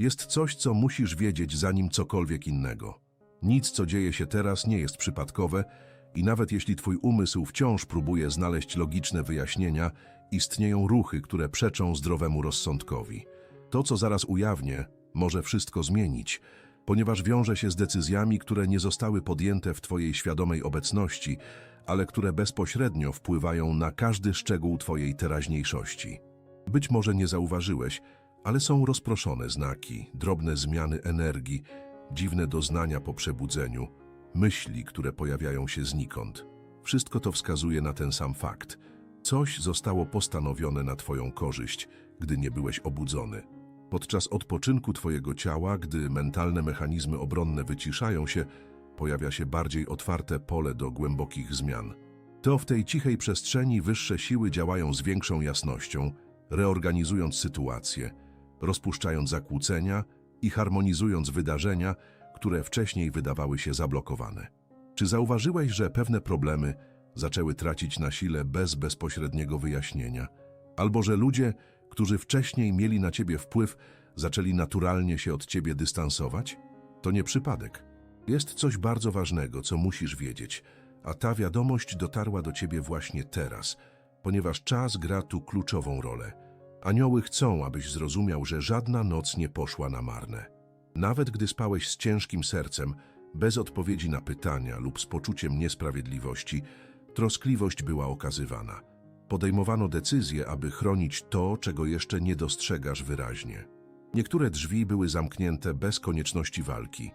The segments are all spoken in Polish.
Jest coś, co musisz wiedzieć zanim cokolwiek innego. Nic, co dzieje się teraz, nie jest przypadkowe i nawet jeśli twój umysł wciąż próbuje znaleźć logiczne wyjaśnienia, istnieją ruchy, które przeczą zdrowemu rozsądkowi. To, co zaraz ujawnię, może wszystko zmienić, ponieważ wiąże się z decyzjami, które nie zostały podjęte w twojej świadomej obecności, ale które bezpośrednio wpływają na każdy szczegół twojej teraźniejszości. Być może nie zauważyłeś, ale są rozproszone znaki, drobne zmiany energii, dziwne doznania po przebudzeniu, myśli, które pojawiają się znikąd. Wszystko to wskazuje na ten sam fakt. Coś zostało postanowione na twoją korzyść, gdy nie byłeś obudzony. Podczas odpoczynku twojego ciała, gdy mentalne mechanizmy obronne wyciszają się, pojawia się bardziej otwarte pole do głębokich zmian. To w tej cichej przestrzeni wyższe siły działają z większą jasnością, reorganizując sytuację, rozpuszczając zakłócenia i harmonizując wydarzenia, które wcześniej wydawały się zablokowane. Czy zauważyłeś, że pewne problemy zaczęły tracić na sile bez bezpośredniego wyjaśnienia? Albo że ludzie, którzy wcześniej mieli na ciebie wpływ, zaczęli naturalnie się od ciebie dystansować? To nie przypadek. Jest coś bardzo ważnego, co musisz wiedzieć, a ta wiadomość dotarła do ciebie właśnie teraz, ponieważ czas gra tu kluczową rolę. Anioły chcą, abyś zrozumiał, że żadna noc nie poszła na marne. Nawet gdy spałeś z ciężkim sercem, bez odpowiedzi na pytania lub z poczuciem niesprawiedliwości, troskliwość była okazywana. Podejmowano decyzje, aby chronić to, czego jeszcze nie dostrzegasz wyraźnie. Niektóre drzwi były zamknięte bez konieczności walki,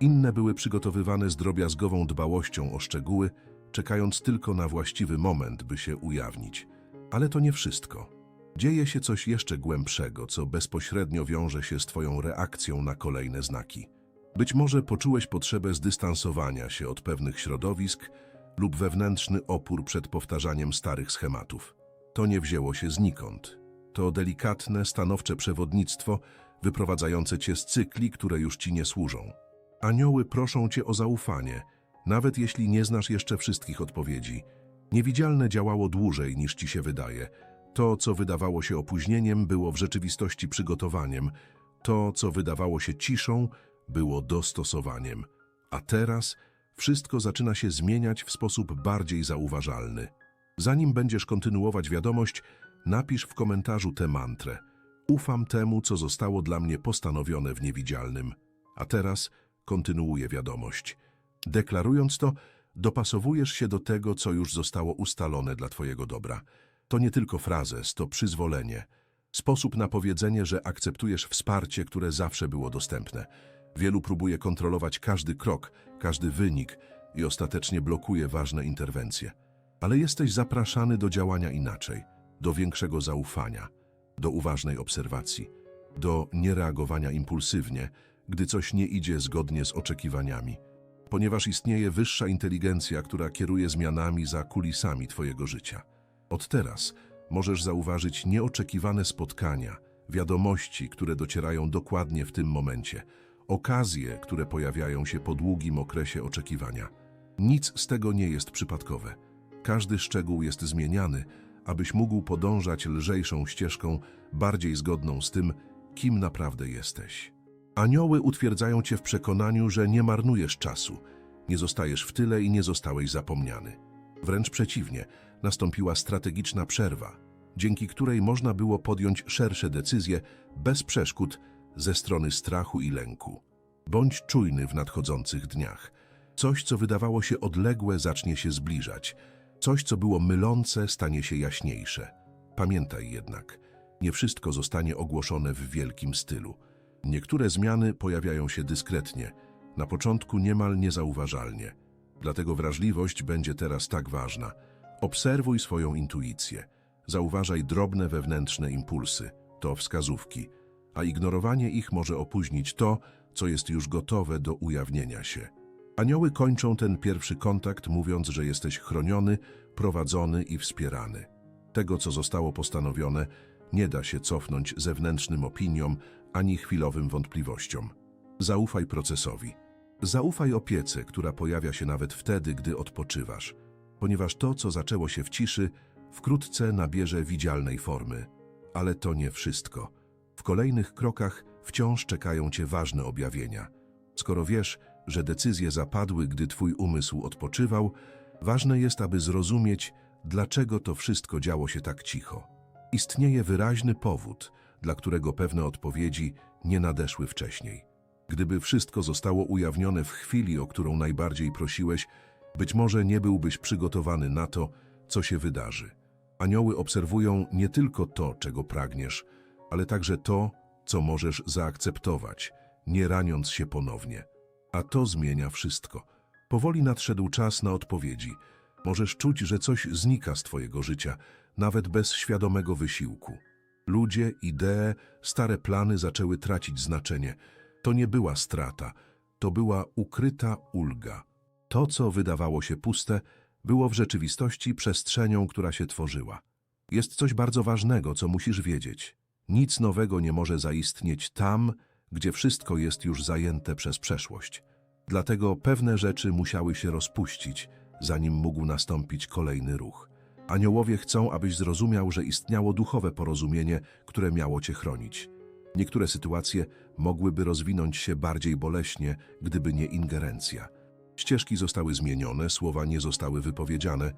inne były przygotowywane z drobiazgową dbałością o szczegóły, czekając tylko na właściwy moment, by się ujawnić. Ale to nie wszystko. Dzieje się coś jeszcze głębszego, co bezpośrednio wiąże się z Twoją reakcją na kolejne znaki. Być może poczułeś potrzebę zdystansowania się od pewnych środowisk lub wewnętrzny opór przed powtarzaniem starych schematów. To nie wzięło się znikąd. To delikatne, stanowcze przewodnictwo wyprowadzające Cię z cykli, które już Ci nie służą. Anioły proszą Cię o zaufanie, nawet jeśli nie znasz jeszcze wszystkich odpowiedzi. Niewidzialne działało dłużej niż Ci się wydaje – to, co wydawało się opóźnieniem, było w rzeczywistości przygotowaniem. To, co wydawało się ciszą, było dostosowaniem. A teraz wszystko zaczyna się zmieniać w sposób bardziej zauważalny. Zanim będziesz kontynuować wiadomość, napisz w komentarzu tę mantrę. Ufam temu, co zostało dla mnie postanowione w niewidzialnym. A teraz kontynuuję wiadomość. Deklarując to, dopasowujesz się do tego, co już zostało ustalone dla Twojego dobra. To nie tylko frazes, to przyzwolenie. Sposób na powiedzenie, że akceptujesz wsparcie, które zawsze było dostępne. Wielu próbuje kontrolować każdy krok, każdy wynik i ostatecznie blokuje ważne interwencje. Ale jesteś zapraszany do działania inaczej, do większego zaufania, do uważnej obserwacji, do niereagowania impulsywnie, gdy coś nie idzie zgodnie z oczekiwaniami. Ponieważ istnieje wyższa inteligencja, która kieruje zmianami za kulisami Twojego życia. Od teraz możesz zauważyć nieoczekiwane spotkania, wiadomości, które docierają dokładnie w tym momencie, okazje, które pojawiają się po długim okresie oczekiwania. Nic z tego nie jest przypadkowe. Każdy szczegół jest zmieniany, abyś mógł podążać lżejszą ścieżką, bardziej zgodną z tym, kim naprawdę jesteś. Anioły utwierdzają cię w przekonaniu, że nie marnujesz czasu, nie zostajesz w tyle i nie zostałeś zapomniany. Wręcz przeciwnie, nastąpiła strategiczna przerwa, dzięki której można było podjąć szersze decyzje bez przeszkód ze strony strachu i lęku. Bądź czujny w nadchodzących dniach. Coś, co wydawało się odległe, zacznie się zbliżać. Coś, co było mylące, stanie się jaśniejsze. Pamiętaj jednak, nie wszystko zostanie ogłoszone w wielkim stylu. Niektóre zmiany pojawiają się dyskretnie, na początku niemal niezauważalnie. Dlatego wrażliwość będzie teraz tak ważna. Obserwuj swoją intuicję. Zauważaj drobne wewnętrzne impulsy, to wskazówki, a ignorowanie ich może opóźnić to, co jest już gotowe do ujawnienia się. Anioły kończą ten pierwszy kontakt, mówiąc, że jesteś chroniony, prowadzony i wspierany. Tego, co zostało postanowione, nie da się cofnąć zewnętrznym opiniom ani chwilowym wątpliwościom. Zaufaj procesowi. Zaufaj opiece, która pojawia się nawet wtedy, gdy odpoczywasz, ponieważ to, co zaczęło się w ciszy, wkrótce nabierze widzialnej formy. Ale to nie wszystko. W kolejnych krokach wciąż czekają cię ważne objawienia. Skoro wiesz, że decyzje zapadły, gdy twój umysł odpoczywał, ważne jest, aby zrozumieć, dlaczego to wszystko działo się tak cicho. Istnieje wyraźny powód, dla którego pewne odpowiedzi nie nadeszły wcześniej. Gdyby wszystko zostało ujawnione w chwili, o którą najbardziej prosiłeś, być może nie byłbyś przygotowany na to, co się wydarzy. Anioły obserwują nie tylko to, czego pragniesz, ale także to, co możesz zaakceptować, nie raniąc się ponownie. A to zmienia wszystko. Powoli nadszedł czas na odpowiedzi. Możesz czuć, że coś znika z twojego życia, nawet bez świadomego wysiłku. Ludzie, idee, stare plany zaczęły tracić znaczenie. To nie była strata, to była ukryta ulga. To, co wydawało się puste, było w rzeczywistości przestrzenią, która się tworzyła. Jest coś bardzo ważnego, co musisz wiedzieć. Nic nowego nie może zaistnieć tam, gdzie wszystko jest już zajęte przez przeszłość. Dlatego pewne rzeczy musiały się rozpuścić, zanim mógł nastąpić kolejny ruch. Aniołowie chcą, abyś zrozumiał, że istniało duchowe porozumienie, które miało cię chronić. Niektóre sytuacje mogłyby rozwinąć się bardziej boleśnie, gdyby nie ingerencja. Ścieżki zostały zmienione, słowa nie zostały wypowiedziane,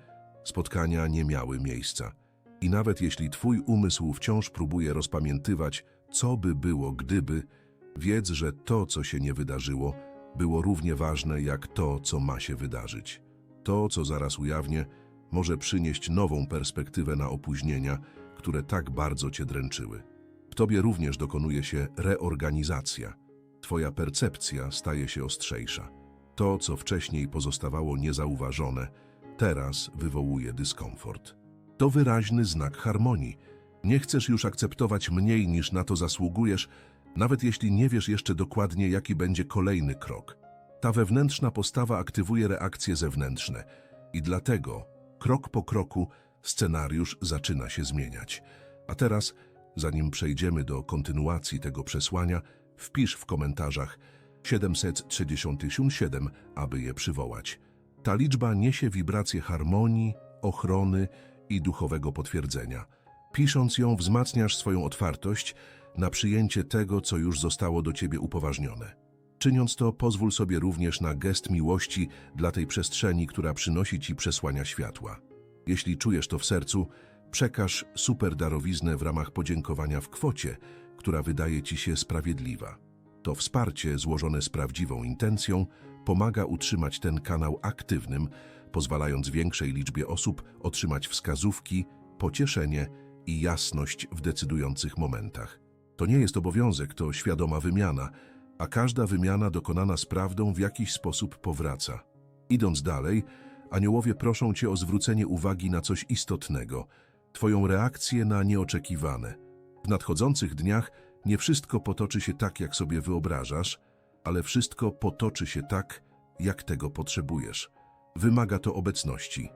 spotkania nie miały miejsca. I nawet jeśli twój umysł wciąż próbuje rozpamiętywać, co by było gdyby, wiedz, że to, co się nie wydarzyło, było równie ważne jak to, co ma się wydarzyć. To, co zaraz ujawnię, może przynieść nową perspektywę na opóźnienia, które tak bardzo cię dręczyły. W tobie również dokonuje się reorganizacja. Twoja percepcja staje się ostrzejsza. To, co wcześniej pozostawało niezauważone, teraz wywołuje dyskomfort. To wyraźny znak harmonii. Nie chcesz już akceptować mniej niż na to zasługujesz, nawet jeśli nie wiesz jeszcze dokładnie, jaki będzie kolejny krok. Ta wewnętrzna postawa aktywuje reakcje zewnętrzne i dlatego, krok po kroku, scenariusz zaczyna się zmieniać. A teraz, zanim przejdziemy do kontynuacji tego przesłania, wpisz w komentarzach 737, aby je przywołać. Ta liczba niesie wibrację harmonii, ochrony i duchowego potwierdzenia. Pisząc ją, wzmacniasz swoją otwartość na przyjęcie tego, co już zostało do ciebie upoważnione. Czyniąc to, pozwól sobie również na gest miłości dla tej przestrzeni, która przynosi ci przesłania światła. Jeśli czujesz to w sercu, przekaż super darowiznę w ramach podziękowania w kwocie, która wydaje ci się sprawiedliwa. To wsparcie złożone z prawdziwą intencją pomaga utrzymać ten kanał aktywnym, pozwalając większej liczbie osób otrzymać wskazówki, pocieszenie i jasność w decydujących momentach. To nie jest obowiązek, to świadoma wymiana, a każda wymiana dokonana z prawdą w jakiś sposób powraca. Idąc dalej, aniołowie proszą cię o zwrócenie uwagi na coś istotnego, twoją reakcję na nieoczekiwane. W nadchodzących dniach nie wszystko potoczy się tak, jak sobie wyobrażasz, ale wszystko potoczy się tak, jak tego potrzebujesz. Wymaga to obecności.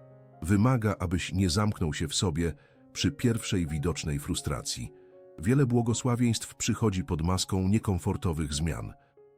Wymaga, abyś nie zamknął się w sobie przy pierwszej widocznej frustracji. Wiele błogosławieństw przychodzi pod maską niekomfortowych zmian.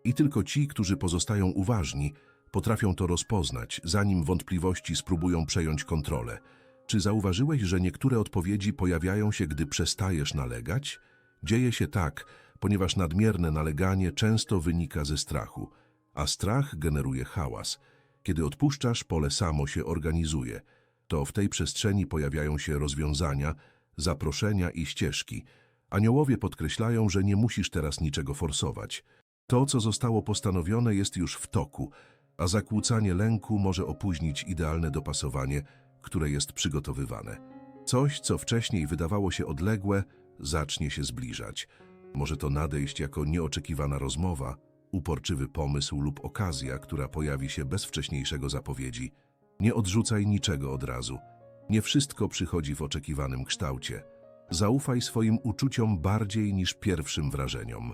I tylko ci, którzy pozostają uważni, potrafią to rozpoznać, zanim wątpliwości spróbują przejąć kontrolę. Czy zauważyłeś, że niektóre odpowiedzi pojawiają się, gdy przestajesz nalegać? Dzieje się tak, ponieważ nadmierne naleganie często wynika ze strachu, a strach generuje hałas. Kiedy odpuszczasz, pole samo się organizuje. To w tej przestrzeni pojawiają się rozwiązania, zaproszenia i ścieżki. Aniołowie podkreślają, że nie musisz teraz niczego forsować. To, co zostało postanowione, jest już w toku, a zakłócanie lęku może opóźnić idealne dopasowanie, które jest przygotowywane. Coś, co wcześniej wydawało się odległe, zacznie się zbliżać. Może to nadejść jako nieoczekiwana rozmowa, uporczywy pomysł lub okazja, która pojawi się bez wcześniejszego zapowiedzi. Nie odrzucaj niczego od razu. Nie wszystko przychodzi w oczekiwanym kształcie. Zaufaj swoim uczuciom bardziej niż pierwszym wrażeniom.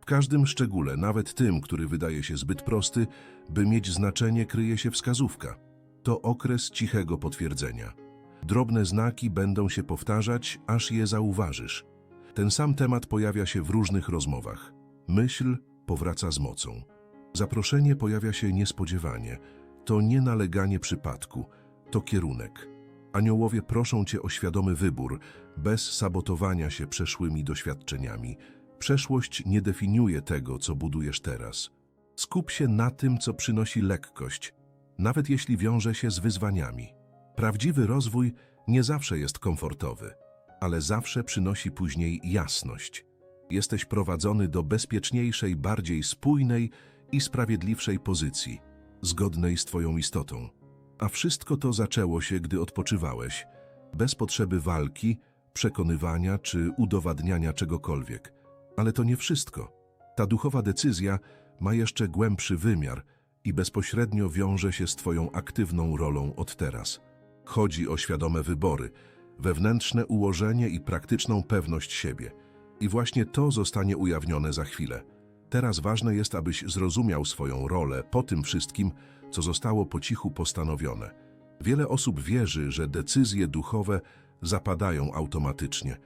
W każdym szczególe, nawet tym, który wydaje się zbyt prosty, by mieć znaczenie, kryje się wskazówka. To okres cichego potwierdzenia. Drobne znaki będą się powtarzać, aż je zauważysz. Ten sam temat pojawia się w różnych rozmowach. Myśl powraca z mocą. Zaproszenie pojawia się niespodziewanie. To nie naleganie przypadku, to kierunek. Aniołowie proszą cię o świadomy wybór, bez sabotowania się przeszłymi doświadczeniami. Przeszłość nie definiuje tego, co budujesz teraz. Skup się na tym, co przynosi lekkość, nawet jeśli wiąże się z wyzwaniami. Prawdziwy rozwój nie zawsze jest komfortowy, ale zawsze przynosi później jasność. Jesteś prowadzony do bezpieczniejszej, bardziej spójnej i sprawiedliwszej pozycji, zgodnej z Twoją istotą. A wszystko to zaczęło się, gdy odpoczywałeś, bez potrzeby walki, przekonywania czy udowadniania czegokolwiek. Ale to nie wszystko. Ta duchowa decyzja ma jeszcze głębszy wymiar i bezpośrednio wiąże się z Twoją aktywną rolą od teraz. Chodzi o świadome wybory, wewnętrzne ułożenie i praktyczną pewność siebie. I właśnie to zostanie ujawnione za chwilę. Teraz ważne jest, abyś zrozumiał swoją rolę po tym wszystkim, co zostało po cichu postanowione. Wiele osób wierzy, że decyzje duchowe zapadają automatycznie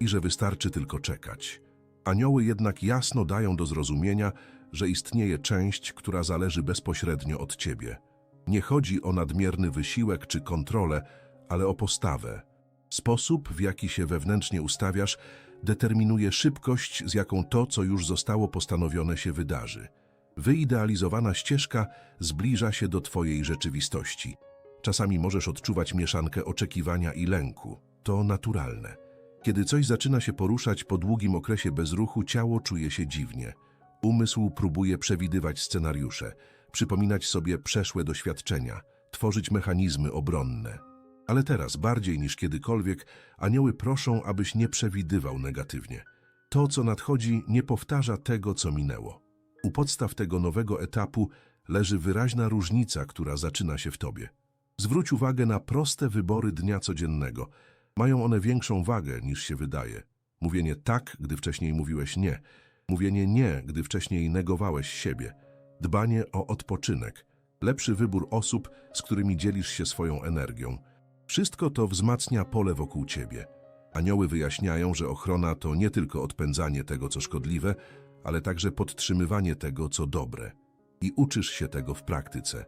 i że wystarczy tylko czekać. Anioły jednak jasno dają do zrozumienia, że istnieje część, która zależy bezpośrednio od ciebie. Nie chodzi o nadmierny wysiłek czy kontrolę, ale o postawę. Sposób, w jaki się wewnętrznie ustawiasz, determinuje szybkość, z jaką to, co już zostało postanowione, się wydarzy. Wyidealizowana ścieżka zbliża się do Twojej rzeczywistości. Czasami możesz odczuwać mieszankę oczekiwania i lęku. To naturalne. Kiedy coś zaczyna się poruszać po długim okresie bezruchu, ciało czuje się dziwnie. Umysł próbuje przewidywać scenariusze, przypominać sobie przeszłe doświadczenia, tworzyć mechanizmy obronne. Ale teraz, bardziej niż kiedykolwiek, anioły proszą, abyś nie przewidywał negatywnie. To, co nadchodzi, nie powtarza tego, co minęło. U podstaw tego nowego etapu leży wyraźna różnica, która zaczyna się w tobie. Zwróć uwagę na proste wybory dnia codziennego. Mają one większą wagę niż się wydaje. Mówienie tak, gdy wcześniej mówiłeś nie. Mówienie nie, gdy wcześniej negowałeś siebie. Dbanie o odpoczynek. Lepszy wybór osób, z którymi dzielisz się swoją energią. Wszystko to wzmacnia pole wokół ciebie. Anioły wyjaśniają, że ochrona to nie tylko odpędzanie tego, co szkodliwe, ale także podtrzymywanie tego, co dobre. I uczysz się tego w praktyce.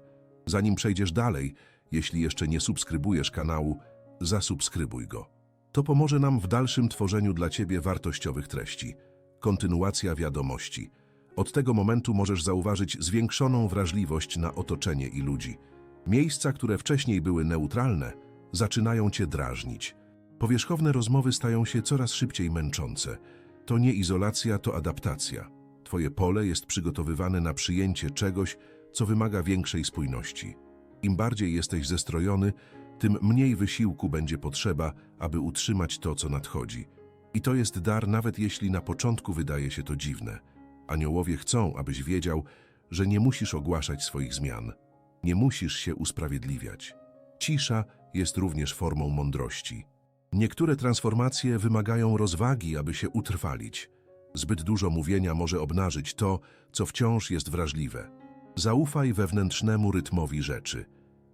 Zanim przejdziesz dalej, jeśli jeszcze nie subskrybujesz kanału, zasubskrybuj go. To pomoże nam w dalszym tworzeniu dla Ciebie wartościowych treści. Kontynuacja wiadomości. Od tego momentu możesz zauważyć zwiększoną wrażliwość na otoczenie i ludzi. Miejsca, które wcześniej były neutralne, zaczynają Cię drażnić. Powierzchowne rozmowy stają się coraz szybciej męczące. To nie izolacja, to adaptacja. Twoje pole jest przygotowywane na przyjęcie czegoś, co wymaga większej spójności. Im bardziej jesteś zestrojony, tym mniej wysiłku będzie potrzeba, aby utrzymać to, co nadchodzi. I to jest dar, nawet jeśli na początku wydaje się to dziwne. Aniołowie chcą, abyś wiedział, że nie musisz ogłaszać swoich zmian. Nie musisz się usprawiedliwiać. Cisza jest również formą mądrości. Niektóre transformacje wymagają rozwagi, aby się utrwalić. Zbyt dużo mówienia może obnażyć to, co wciąż jest wrażliwe. Zaufaj wewnętrznemu rytmowi rzeczy.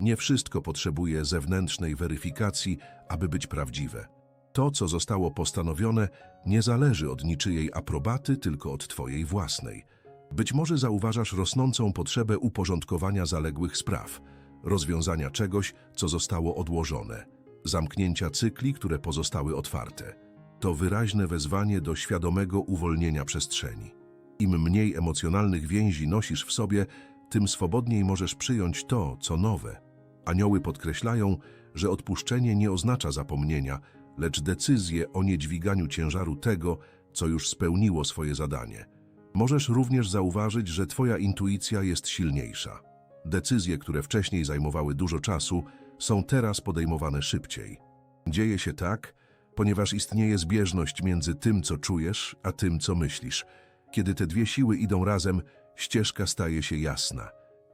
Nie wszystko potrzebuje zewnętrznej weryfikacji, aby być prawdziwe. To, co zostało postanowione, nie zależy od niczyjej aprobaty, tylko od Twojej własnej. Być może zauważasz rosnącą potrzebę uporządkowania zaległych spraw, rozwiązania czegoś, co zostało odłożone, zamknięcia cykli, które pozostały otwarte. To wyraźne wezwanie do świadomego uwolnienia przestrzeni. Im mniej emocjonalnych więzi nosisz w sobie, tym swobodniej możesz przyjąć to, co nowe. Anioły podkreślają, że odpuszczenie nie oznacza zapomnienia, lecz decyzję o niedźwiganiu ciężaru tego, co już spełniło swoje zadanie. Możesz również zauważyć, że Twoja intuicja jest silniejsza. Decyzje, które wcześniej zajmowały dużo czasu, są teraz podejmowane szybciej. Dzieje się tak, ponieważ istnieje zbieżność między tym, co czujesz, a tym, co myślisz. Kiedy te dwie siły idą razem, ścieżka staje się jasna.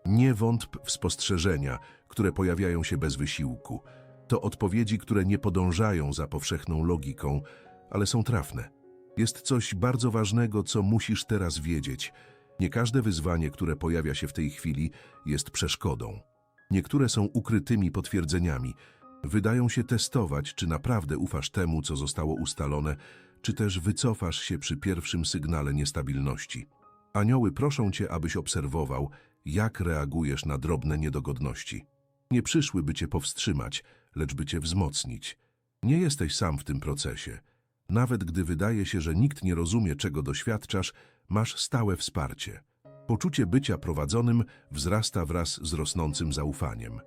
Nie wątp w spostrzeżenia, które pojawiają się bez wysiłku. To odpowiedzi, które nie podążają za powszechną logiką, ale są trafne. Jest coś bardzo ważnego, co musisz teraz wiedzieć. Nie każde wyzwanie, które pojawia się w tej chwili, jest przeszkodą. Niektóre są ukrytymi potwierdzeniami. Wydają się testować, czy naprawdę ufasz temu, co zostało ustalone, czy też wycofasz się przy pierwszym sygnale niestabilności. Anioły proszą cię, abyś obserwował, jak reagujesz na drobne niedogodności. Nie przyszły, by cię powstrzymać, lecz by cię wzmocnić. Nie jesteś sam w tym procesie. Nawet gdy wydaje się, że nikt nie rozumie, czego doświadczasz, masz stałe wsparcie. Poczucie bycia prowadzonym wzrasta wraz z rosnącym zaufaniem.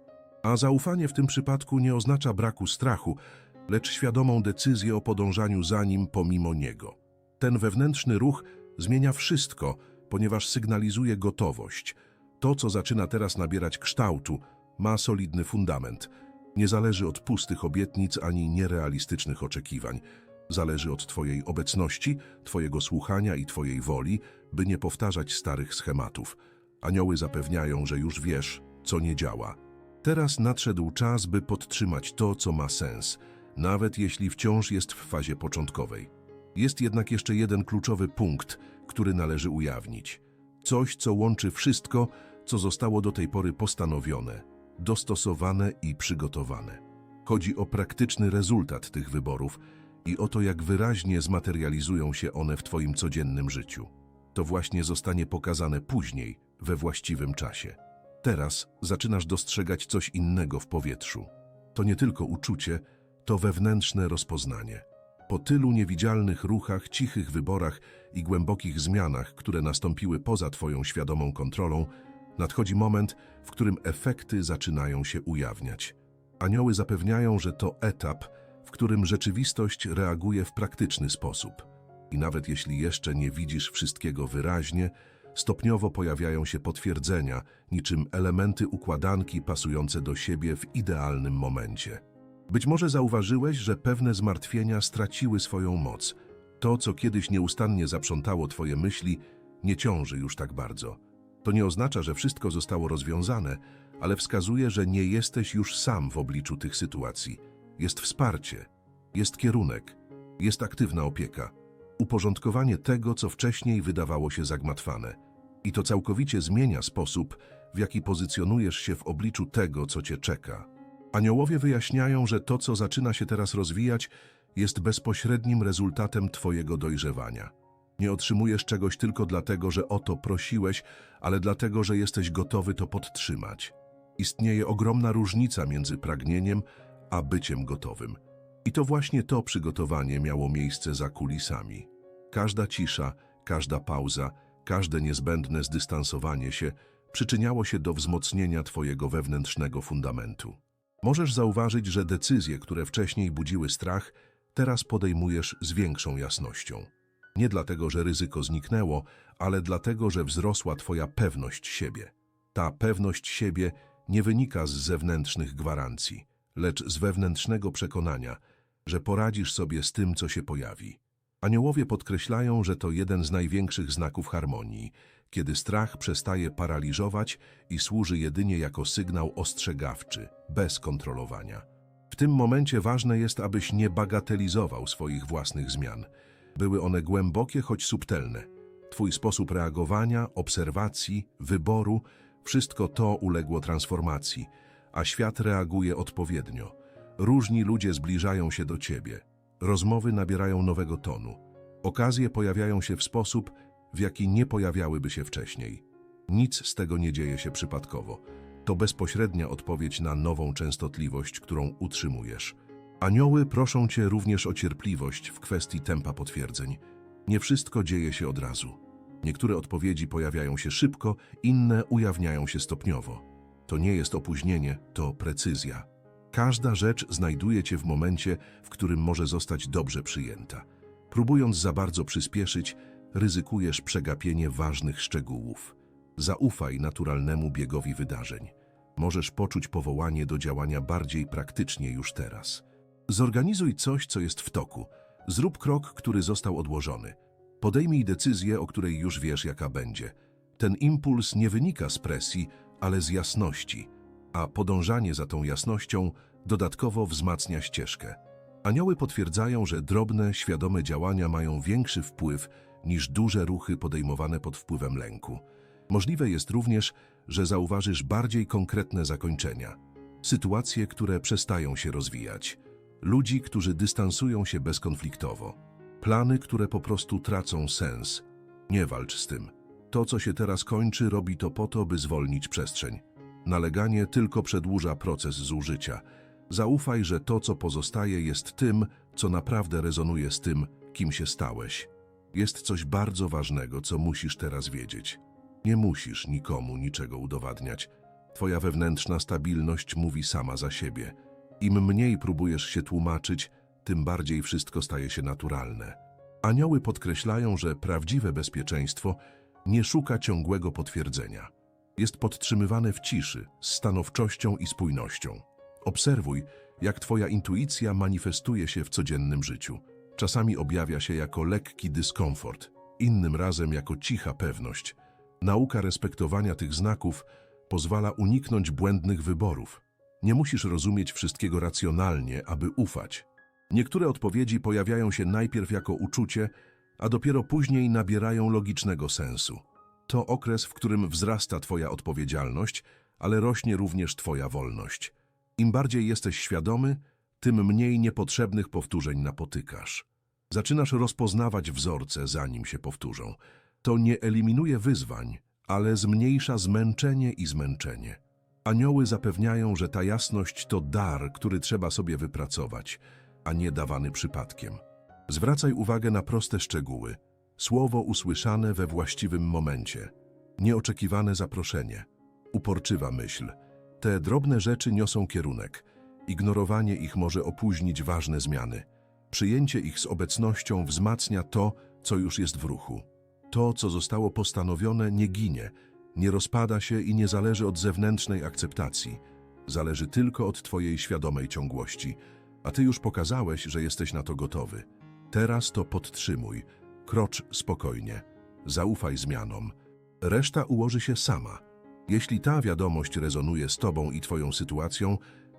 A zaufanie w tym przypadku nie oznacza braku strachu, lecz świadomą decyzję o podążaniu za nim pomimo niego. Ten wewnętrzny ruch zmienia wszystko, ponieważ sygnalizuje gotowość. To, co zaczyna teraz nabierać kształtu, ma solidny fundament. Nie zależy od pustych obietnic ani nierealistycznych oczekiwań. Zależy od Twojej obecności, Twojego słuchania i Twojej woli, by nie powtarzać starych schematów. Anioły zapewniają, że już wiesz, co nie działa. Teraz nadszedł czas, by podtrzymać to, co ma sens, nawet jeśli wciąż jest w fazie początkowej. Jest jednak jeszcze jeden kluczowy punkt, który należy ujawnić. Coś, co łączy wszystko, co zostało do tej pory postanowione, dostosowane i przygotowane. Chodzi o praktyczny rezultat tych wyborów i o to, jak wyraźnie zmaterializują się one w Twoim codziennym życiu. To właśnie zostanie pokazane później, we właściwym czasie. Teraz zaczynasz dostrzegać coś innego w powietrzu. To nie tylko uczucie, to wewnętrzne rozpoznanie. Po tylu niewidzialnych ruchach, cichych wyborach i głębokich zmianach, które nastąpiły poza Twoją świadomą kontrolą, nadchodzi moment, w którym efekty zaczynają się ujawniać. Anioły zapewniają, że to etap, w którym rzeczywistość reaguje w praktyczny sposób. I nawet jeśli jeszcze nie widzisz wszystkiego wyraźnie, stopniowo pojawiają się potwierdzenia, niczym elementy układanki pasujące do siebie w idealnym momencie. Być może zauważyłeś, że pewne zmartwienia straciły swoją moc. To, co kiedyś nieustannie zaprzątało Twoje myśli, nie ciąży już tak bardzo. To nie oznacza, że wszystko zostało rozwiązane, ale wskazuje, że nie jesteś już sam w obliczu tych sytuacji. Jest wsparcie, jest kierunek, jest aktywna opieka, uporządkowanie tego, co wcześniej wydawało się zagmatwane. I to całkowicie zmienia sposób, w jaki pozycjonujesz się w obliczu tego, co cię czeka. Aniołowie wyjaśniają, że to, co zaczyna się teraz rozwijać, jest bezpośrednim rezultatem Twojego dojrzewania. Nie otrzymujesz czegoś tylko dlatego, że o to prosiłeś, ale dlatego, że jesteś gotowy to podtrzymać. Istnieje ogromna różnica między pragnieniem a byciem gotowym. I to właśnie to przygotowanie miało miejsce za kulisami. Każda cisza, każda pauza, każde niezbędne zdystansowanie się przyczyniało się do wzmocnienia Twojego wewnętrznego fundamentu. Możesz zauważyć, że decyzje, które wcześniej budziły strach, teraz podejmujesz z większą jasnością. Nie dlatego, że ryzyko zniknęło, ale dlatego, że wzrosła Twoja pewność siebie. Ta pewność siebie nie wynika z zewnętrznych gwarancji, lecz z wewnętrznego przekonania, że poradzisz sobie z tym, co się pojawi. Aniołowie podkreślają, że to jeden z największych znaków harmonii, kiedy strach przestaje paraliżować i służy jedynie jako sygnał ostrzegawczy, bez kontrolowania. W tym momencie ważne jest, abyś nie bagatelizował swoich własnych zmian. Były one głębokie, choć subtelne. Twój sposób reagowania, obserwacji, wyboru, wszystko to uległo transformacji, a świat reaguje odpowiednio. Różni ludzie zbliżają się do ciebie. Rozmowy nabierają nowego tonu. Okazje pojawiają się w sposób, w jaki nie pojawiałyby się wcześniej. Nic z tego nie dzieje się przypadkowo. To bezpośrednia odpowiedź na nową częstotliwość, którą utrzymujesz. Anioły proszą cię również o cierpliwość w kwestii tempa potwierdzeń. Nie wszystko dzieje się od razu. Niektóre odpowiedzi pojawiają się szybko, inne ujawniają się stopniowo. To nie jest opóźnienie, to precyzja. Każda rzecz znajduje cię w momencie, w którym może zostać dobrze przyjęta. Próbując za bardzo przyspieszyć, ryzykujesz przegapienie ważnych szczegółów. Zaufaj naturalnemu biegowi wydarzeń. Możesz poczuć powołanie do działania bardziej praktycznie już teraz. Zorganizuj coś, co jest w toku. Zrób krok, który został odłożony. Podejmij decyzję, o której już wiesz, jaka będzie. Ten impuls nie wynika z presji, ale z jasności, a podążanie za tą jasnością dodatkowo wzmacnia ścieżkę. Anioły potwierdzają, że drobne, świadome działania mają większy wpływ niż duże ruchy podejmowane pod wpływem lęku. Możliwe jest również, że zauważysz bardziej konkretne zakończenia, sytuacje, które przestają się rozwijać, ludzi, którzy dystansują się bezkonfliktowo, plany, które po prostu tracą sens. Nie walcz z tym. To, co się teraz kończy, robi to po to, by zwolnić przestrzeń. Naleganie tylko przedłuża proces zużycia. Zaufaj, że to, co pozostaje, jest tym, co naprawdę rezonuje z tym, kim się stałeś. Jest coś bardzo ważnego, co musisz teraz wiedzieć. Nie musisz nikomu niczego udowadniać. Twoja wewnętrzna stabilność mówi sama za siebie. Im mniej próbujesz się tłumaczyć, tym bardziej wszystko staje się naturalne. Anioły podkreślają, że prawdziwe bezpieczeństwo nie szuka ciągłego potwierdzenia. Jest podtrzymywane w ciszy, z stanowczością i spójnością. Obserwuj, jak Twoja intuicja manifestuje się w codziennym życiu. Czasami objawia się jako lekki dyskomfort, innym razem jako cicha pewność. Nauka respektowania tych znaków pozwala uniknąć błędnych wyborów. Nie musisz rozumieć wszystkiego racjonalnie, aby ufać. Niektóre odpowiedzi pojawiają się najpierw jako uczucie, a dopiero później nabierają logicznego sensu. To okres, w którym wzrasta Twoja odpowiedzialność, ale rośnie również Twoja wolność. Im bardziej jesteś świadomy, tym mniej niepotrzebnych powtórzeń napotykasz. Zaczynasz rozpoznawać wzorce, zanim się powtórzą. To nie eliminuje wyzwań, ale zmniejsza zmęczenie i zmęczenie. Anioły zapewniają, że ta jasność to dar, który trzeba sobie wypracować, a nie dawany przypadkiem. Zwracaj uwagę na proste szczegóły. Słowo usłyszane we właściwym momencie. Nieoczekiwane zaproszenie. Uporczywa myśl. Te drobne rzeczy niosą kierunek. Ignorowanie ich może opóźnić ważne zmiany. Przyjęcie ich z obecnością wzmacnia to, co już jest w ruchu. To, co zostało postanowione, nie ginie, nie rozpada się i nie zależy od zewnętrznej akceptacji. Zależy tylko od Twojej świadomej ciągłości, a Ty już pokazałeś, że jesteś na to gotowy. Teraz to podtrzymuj, krocz spokojnie, zaufaj zmianom. Reszta ułoży się sama. Jeśli ta wiadomość rezonuje z Tobą i Twoją sytuacją,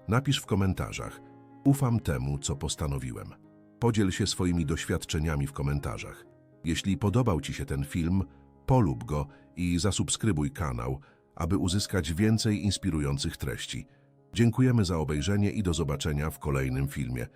napisz w komentarzach. Ufam temu, co postanowiłem. Podziel się swoimi doświadczeniami w komentarzach. Jeśli podobał Ci się ten film, polub go i zasubskrybuj kanał, aby uzyskać więcej inspirujących treści. Dziękujemy za obejrzenie i do zobaczenia w kolejnym filmie.